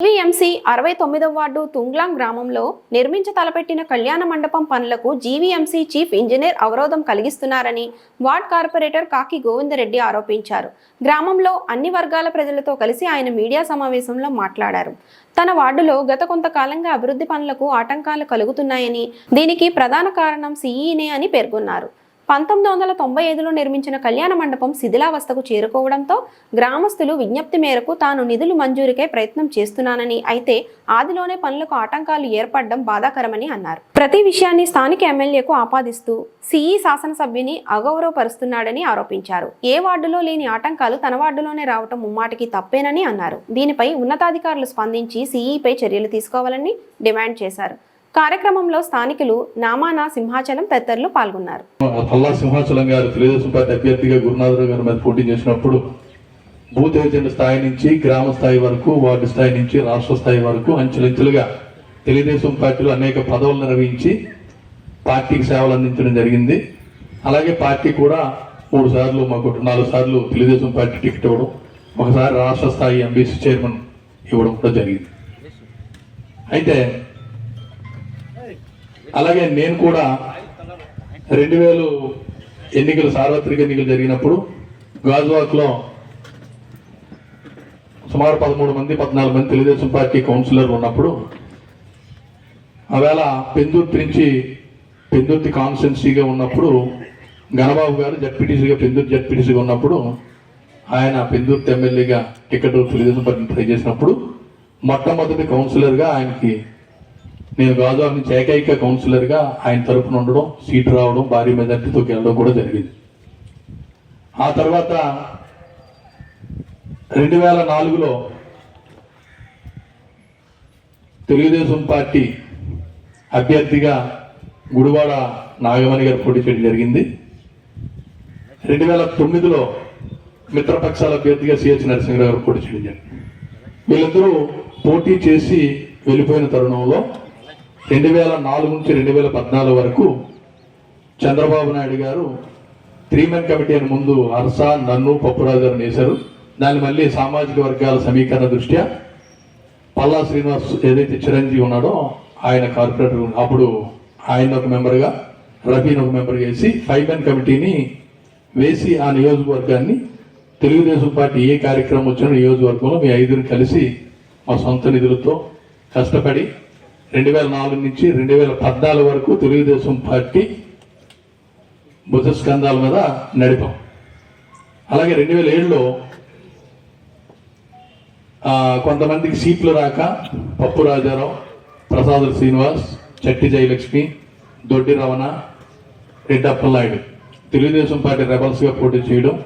GVMC అరవై తొమ్మిదవ ward తుంగ్లాం గ్రామంలో నిర్మించ తలపెట్టిన కళ్యాణ మండపం పనులకు జీవీఎంసీ చీఫ్ ఇంజనీర్ అవరోధం కలిగిస్తున్నారని వార్డ్ కార్పొరేటర్ కాకి గోవిందరెడ్డి ఆరోపించారు. గ్రామంలో అన్ని వర్గాల ప్రజలతో కలిసి ఆయన మీడియా సమావేశంలో మాట్లాడారు. తన వార్డులో గత కొంతకాలంగా అభివృద్ధి పనులకు ఆటంకాలు కలుగుతున్నాయని దీనికి ప్రధాన కారణం సీఈనే అని పేర్కొన్నారు. పంతొమ్మిది వందల తొంభై ఐదులో నిర్మించిన కళ్యాణ మండపం శిథిలావస్థకు చేరుకోవడంతో గ్రామస్తులు విజ్ఞప్తి మేరకు తాను నిధులు మంజూరుకై ప్రయత్నం చేస్తున్నానని అయితే ఆదిలోనే పనులకు ఆటంకాలు ఏర్పడడం బాధాకరమని అన్నారు. ప్రతి విషయాన్ని స్థానిక ఎమ్మెల్యేకు ఆపాదిస్తూ సిఈ శాసనసభ్యుని అగౌరవపరుస్తున్నాడని ఆరోపించారు. ఏ వార్డులో లేని ఆటంకాలు తన వార్డులోనే రావటం ముమ్మాటికి తప్పేనని అన్నారు. దీనిపై ఉన్నతాధికారులు స్పందించి సిఈపై చర్యలు తీసుకోవాలని డిమాండ్ చేశారు. కార్యక్రమంలో స్థానికులు నామాన సింహాచలం తదితరులు పాల్గొన్నారు. పల్లా సింహాచలం గారు తెలుగుదేశం పార్టీ అభ్యర్థిగా గురునాథరావు గారి మీద పోటీ చేసినప్పుడు బూత్ ఏజెంట్ స్థాయి నుంచి గ్రామ స్థాయి వరకు వార్డు స్థాయి నుంచి రాష్ట్ర స్థాయి వరకు అంచెలంచెలుగా తెలుగుదేశం పార్టీలో అనేక పదవులు నిర్వహించి పార్టీకి సేవలు అందించడం జరిగింది. అలాగే పార్టీ కూడా మూడు సార్లు మాకు నాలుగు సార్లు తెలుగుదేశం పార్టీ టికెట్ ఇవ్వడం ఒకసారి రాష్ట్ర స్థాయి ఎంబీసీ చైర్మన్ ఇవ్వడం కూడా జరిగింది. అయితే అలాగే నేను కూడా రెండు వేలు ఎన్నికలు సార్వత్రిక ఎన్నికలు జరిగినప్పుడు గాజువాక్లో సుమారు పదమూడు మంది పద్నాలుగు మంది తెలుగుదేశం పార్టీ కౌన్సిలర్ ఉన్నప్పుడు ఆవేళ పెందుర్తి నుంచి పెందుర్తి కాన్స్టిట్యున్సీగా ఉన్నప్పుడు గణబాబు గారు జడ్పీటీసీగా పెందుర్తి జడ్పీటీసీగా ఉన్నప్పుడు ఆయన పెందుర్తి ఎమ్మెల్యేగా టికెట్ తెలుగుదేశం పార్టీని ట్రై చేసినప్పుడు మొట్టమొదటి కౌన్సిలర్గా ఆయనకి నేను కాదు ఆమె ఏకైక కౌన్సిలర్గా ఆయన తరపున ఉండడం సీటు రావడం భారీ మెజార్టీతో గెలవడం కూడా జరిగింది. ఆ తర్వాత రెండు వేల నాలుగులో తెలుగుదేశం పార్టీ అభ్యర్థిగా గుడివాడ నాగమణి గారు పోటీ చేయడం జరిగింది. రెండు వేల తొమ్మిదిలో మిత్రపక్షాల అభ్యర్థిగా సిహెచ్ నరసింహరావు గారు పోటీ చేయడం జరిగింది. వీళ్ళిద్దరూ పోటీ చేసి వెళ్ళిపోయిన తరుణంలో రెండు వేల నాలుగు నుంచి రెండు వేల పద్నాలుగు వరకు చంద్రబాబు నాయుడు గారు త్రీ మెన్ కమిటీ అని ముందు హర్ష నన్ను పప్పురాజు గారిని వేశారు దాన్ని మళ్ళీ సామాజిక వర్గాల సమీకరణ దృష్ట్యా పల్లా శ్రీనివాస్ ఏదైతే చిరంజీవి ఉన్నాడో ఆయన కార్పొరేటర్ అప్పుడు ఆయన ఒక మెంబర్గా రఫీన్ ఒక మెంబర్గా వేసి ఫైవ్ మెన్ కమిటీని వేసి ఆ నియోజకవర్గాన్ని తెలుగుదేశం పార్టీ ఏ కార్యక్రమం వచ్చినా నియోజకవర్గంలో మీ ఐదుని కలిసి మా సొంత నిధులతో కష్టపడి రెండు వేల నాలుగు నుంచి రెండు వేల పద్నాలుగు వరకు తెలుగుదేశం పార్టీ భుజస్కంధాల మీద నడిపాం. అలాగే రెండు వేల ఏడులో కొంతమందికి సీట్లు రాక పప్పు రాజారావు ప్రసాదుల శ్రీనివాస్ చట్టి జయలక్ష్మి దొడ్డి రమణ రెడ్డప్పలనాయుడు తెలుగుదేశం పార్టీ రెబల్స్గా పోటీ చేయడం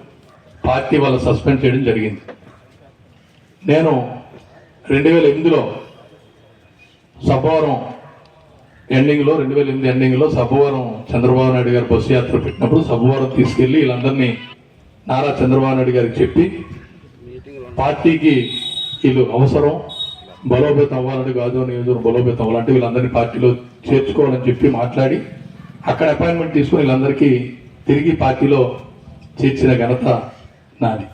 పార్టీ వాళ్ళు సస్పెండ్ చేయడం జరిగింది. నేను రెండు వేల ఎనిమిదిలో సభవరం ఎండింగ్లో రెండు వేల ఎనిమిది ఎండింగ్లో సభవరం చంద్రబాబు నాయుడు గారు బస్సు యాత్ర పెట్టినప్పుడు సభవరం తీసుకెళ్ళి వీళ్ళందరినీ నారా చంద్రబాబు నాయుడు గారికి చెప్పి పార్టీకి వీళ్ళు అవసరం బలోపేతం అవ్వాలని కాదు నియోజకవర్గం బలోపేతం అవ్వాలంటే వీళ్ళందరినీ పార్టీలో చేర్చుకోవాలని చెప్పి మాట్లాడి అక్కడ అపాయింట్మెంట్ తీసుకుని వీళ్ళందరికీ తిరిగి పార్టీలో చేర్చిన ఘనత నాది.